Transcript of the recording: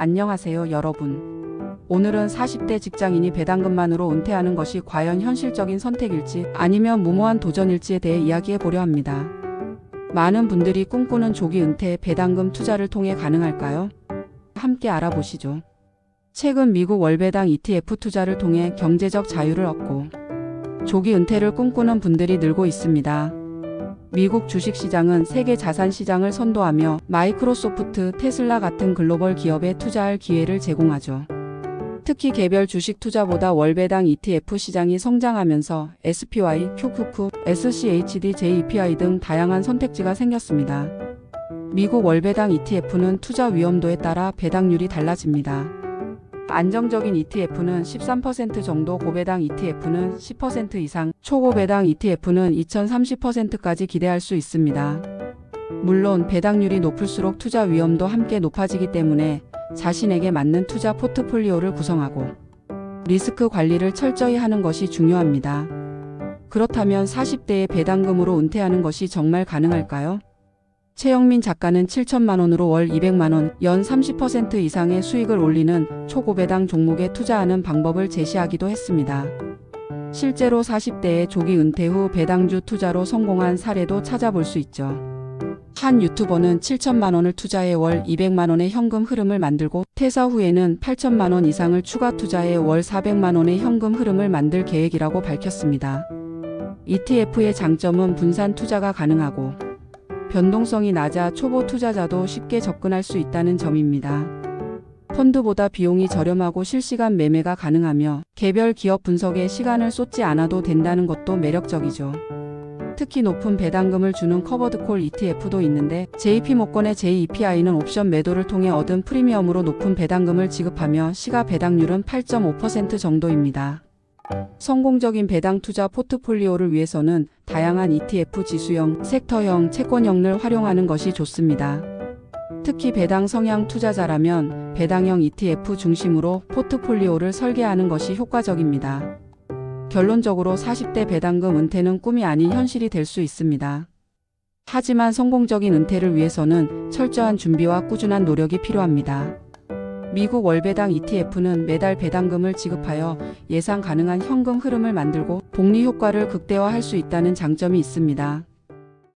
안녕하세요, 여러분. 오늘은 40대 직장인이 배당금만으로 은퇴하는 것이 과연 현실적인 선택일지 아니면 무모한 도전일지에 대해 이야기해 보려 합니다. 많은 분들이 꿈꾸는 조기 은퇴 배당금 투자를 통해 가능할까요? 함께 알아보시죠. 최근 미국 월배당 ETF 투자를 통해 경제적 자유를 얻고 조기 은퇴를 꿈꾸는 분들이 늘고 있습니다. 미국 주식시장은 세계 자산 시장을 선도하며 마이크로소프트, 테슬라 같은 글로벌 기업에 투자할 기회를 제공하죠. 특히 개별 주식 투자보다 월배당 ETF 시장이 성장하면서 SPY, QQQ, SCHD, JEPI 등 다양한 선택지가 생겼습니다. 미국 월배당 ETF는 투자 위험도에 따라 배당률이 달라집니다. 안정적인 ETF는 13% 정도, 고배당 ETF는 10% 이상, 초고배당 ETF는 2030%까지 기대할 수 있습니다. 물론 배당률이 높을수록 투자 위험도 함께 높아지기 때문에 자신에게 맞는 투자 포트폴리오를 구성하고 리스크 관리를 철저히 하는 것이 중요합니다. 그렇다면 40대에 배당금으로 은퇴하는 것이 정말 가능할까요? 최영민 작가는 7천만 원으로 월 200만 원, 연 30% 이상의 수익을 올리는 초고배당 종목에 투자하는 방법을 제시하기도 했습니다. 실제로 40대에 조기 은퇴 후 배당주 투자로 성공한 사례도 찾아볼 수 있죠. 한 유튜버는 7천만 원을 투자해 월 200만 원의 현금 흐름을 만들고 퇴사 후에는 8천만 원 이상을 추가 투자해 월 400만 원의 현금 흐름을 만들 계획이라고 밝혔습니다. ETF의 장점은 분산 투자가 가능하고 변동성이 낮아 초보 투자자도 쉽게 접근할 수 있다는 점입니다. 펀드보다 비용이 저렴하고 실시간 매매가 가능하며 개별 기업 분석에 시간을 쏟지 않아도 된다는 것도 매력적이죠. 특히 높은 배당금을 주는 커버드콜 ETF도 있는데 JP모건의 JEPI는 옵션 매도를 통해 얻은 프리미엄으로 높은 배당금을 지급하며 시가 배당률은 8.5% 정도입니다. 성공적인 배당 투자 포트폴리오를 위해서는 다양한 ETF 지수형, 섹터형, 채권형을 활용하는 것이 좋습니다. 특히 배당 성향 투자자라면 배당형 ETF 중심으로 포트폴리오를 설계하는 것이 효과적입니다. 결론적으로 40대 배당금 은퇴는 꿈이 아닌 현실이 될 수 있습니다. 하지만 성공적인 은퇴를 위해서는 철저한 준비와 꾸준한 노력이 필요합니다. 미국 월배당 ETF는 매달 배당금을 지급하여 예상 가능한 현금 흐름을 만들고 복리 효과를 극대화할 수 있다는 장점이 있습니다.